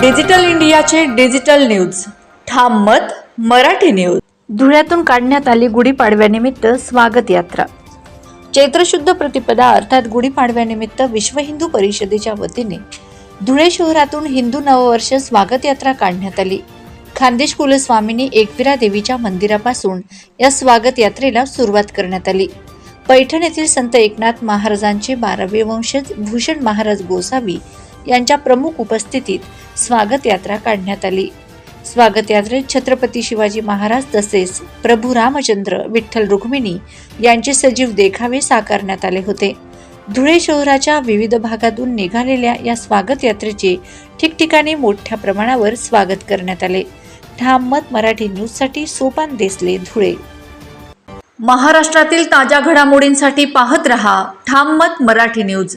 Digital इंडियाचे digital news. ठाम मत मराठी न्यूज. धुळ्यातून काढण्यात आली गुढीपाडव्यानिमित्त स्वागत यात्रा. चैत्रशुद्ध प्रतिपदा अर्थात गुढीपाडव्यानिमित्त विश्व हिंदू परिषदेच्या वतीने धुळे शहरातून हिंदू नववर्ष स्वागत यात्रा काढण्यात आली. खानदेश कुलस्वामिनी एकविरा देवीच्या मंदिरापासून या स्वागत यात्रेला सुरुवात करण्यात आली. पैठण येथील संत एकनाथ महाराजांचे बारावे वंशज भूषण महाराज गोसावी यांच्या प्रमुख उपस्थितीत स्वागत यात्रा काढण्यात आली. स्वागत यात्रेत छत्रपती शिवाजी महाराज तसेच प्रभू रामचंद्र विठ्ठल रुक्मिणी यांचे सजीव देखावे साकारण्यात आले होते. धुळे शहराच्या विविध भागातून निघालेल्या या स्वागत यात्रेचे ठिकठिकाणी मोठ्या प्रमाणावर स्वागत करण्यात आले. ठाम मत मराठी न्यूजसाठी सोपान देसले धुळे. महाराष्ट्रातील ताज्या घडामोडींसाठी पाहत रहा ठाम मत मराठी न्यूज.